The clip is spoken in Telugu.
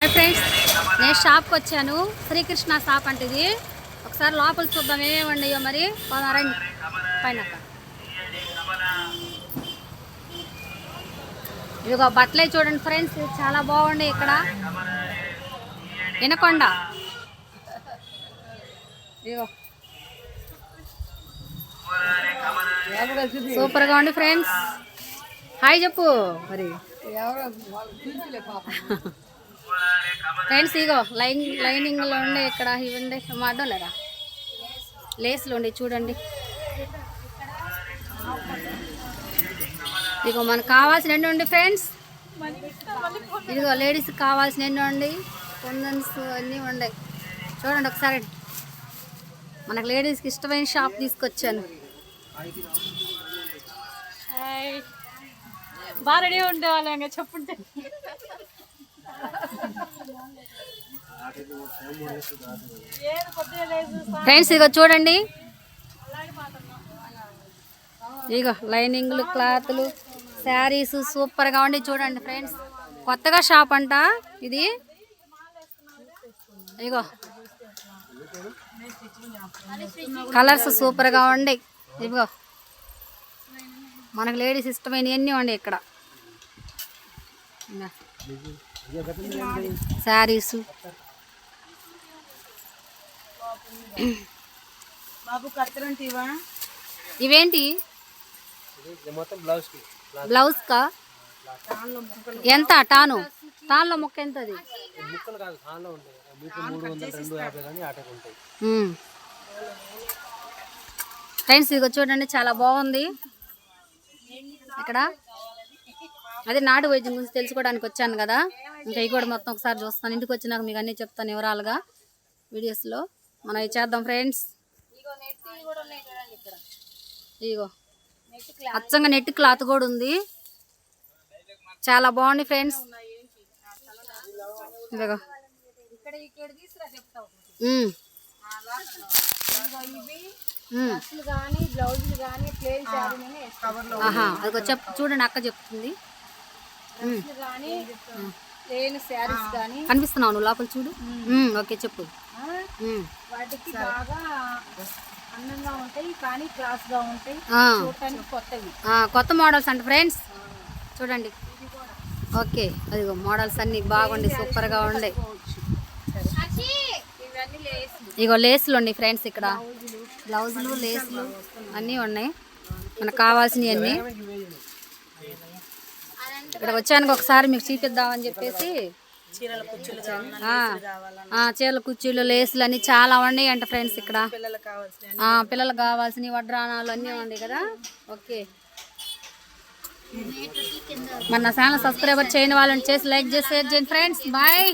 హాయ్ ఫ్రెండ్స్ నేను షాప్కి వచ్చాను. శ్రీకృష్ణ షాప్ అంటే ఇది ఒకసారి లోపల చూద్దాం ఏమేమి ఉన్నాయో మరి. పదహారండి పైన ఇదిగో బట్టలే చూడండి ఫ్రెండ్స్ చాలా బాగుంది ఇక్కడ. వినకొండ. ఇదిగో. సూపర్గా ఉంది ఫ్రెండ్స్ హాయ్ చెప్పు. మరి. ఫ్రెండ్స్ ఇగో లైన్ లైనింగ్లో ఉండే ఇక్కడ ఇవ్వండి మాట లేదా లేస్లు ఉండే చూడండి. ఇదిగో మనకు కావాల్సిన ఎన్ని ఉండి ఫ్రెండ్స్ ఇదిగో లేడీస్కి కావాల్సిన ఎన్ని ఉండి కొందన్స్ అన్నీ ఉన్నాయి చూడండి ఒకసారి. మనకు లేడీస్కి ఇష్టమైన షాప్ తీసుకొచ్చాను. బాగా రెడీ ఉండేవాళ్ళం చెప్పుంటే. ఫ్రెండ్స్ ఇదిగో చూడండి. ఇగో లైనింగ్లు క్లాత్లు శారీస్ సూపర్గా ఉండి చూడండి ఫ్రెండ్స్. కొత్తగా షాప్ అంట ఇది. ఇగో కలర్స్ సూపర్గా ఉండి ఇదిగో. మనకు లేడీస్ ఇష్టమైనవన్నీ ఉండి ఇక్కడ. శారీసు. బాబు కత్తరంటివా ఇవేంటి? బ్లౌజ్ కా. ఎంత? టాను? టాన్లో ముక్క ఎంత అది ఫ్రెండ్స్ ఇదిగో చూడండి చాలా బాగుంది. ఇక్కడ అదే నాటు వైద్యం గురించి తెలుసుకోవడానికి వచ్చాను కదా. ఇంకా ఇవి కూడా మొత్తం ఒకసారి చూస్తాను. ఇంటికి వచ్చినాక మీకు అన్నీ చెప్తాను వివరాలుగా వీడియోస్లో. మనం ఇది చేద్దాం ఫ్రెండ్స్. ఇగో అచ్చంగా నెట్ క్లాత్ కూడా ఉంది. చాలా బాగుంది ఫ్రెండ్స్. ఇదిగో. చెప్ చూడండి అక్క చెప్తుంది ఉమ్. కానీ ప్లేన్ శారీస్ కానీ కనిపిస్తున్నావు నువ్వు లోపల చూడు. ఓకే చెప్పు. వాటికి బాగా అందంగా ఉంటాయి కానీ క్లాస్గా ఉంటాయి చూడటానికి కొత్తవి. ఆ, కొత్త మోడల్స్ అంట ఫ్రెండ్స్. చూడండి. ఓకే అదిగో మోడల్స్ అన్ని బాగుండి సూపర్గా ఉండే. ఇవన్నీ లేస్ ఇగో లేస్లు ఉన్నాయి ఫ్రెండ్స్ ఇక్కడ. బ్లౌజులు. లేస్లు అన్నీ ఉన్నాయి. మనకు కావాల్సినవి అన్నీ ఇక్కడ వచ్చాను ఒకసారి మీకు చూపిద్దామని చెప్పేసి. చీరల కుర్చీలు లేసులు అన్నీ చాలా ఉన్నాయి అంట ఫ్రెండ్స్ ఇక్కడ. పిల్లలకు కావాల్సిన వడ్రానాలు అన్నీ ఉన్నాయి కదా. ఓకే. మన ఛానల్ సబ్స్క్రైబర్ చేయని వాళ్ళని చేసి లైక్ చేసి షేర్ చేయండి ఫ్రెండ్స్. బాయ్.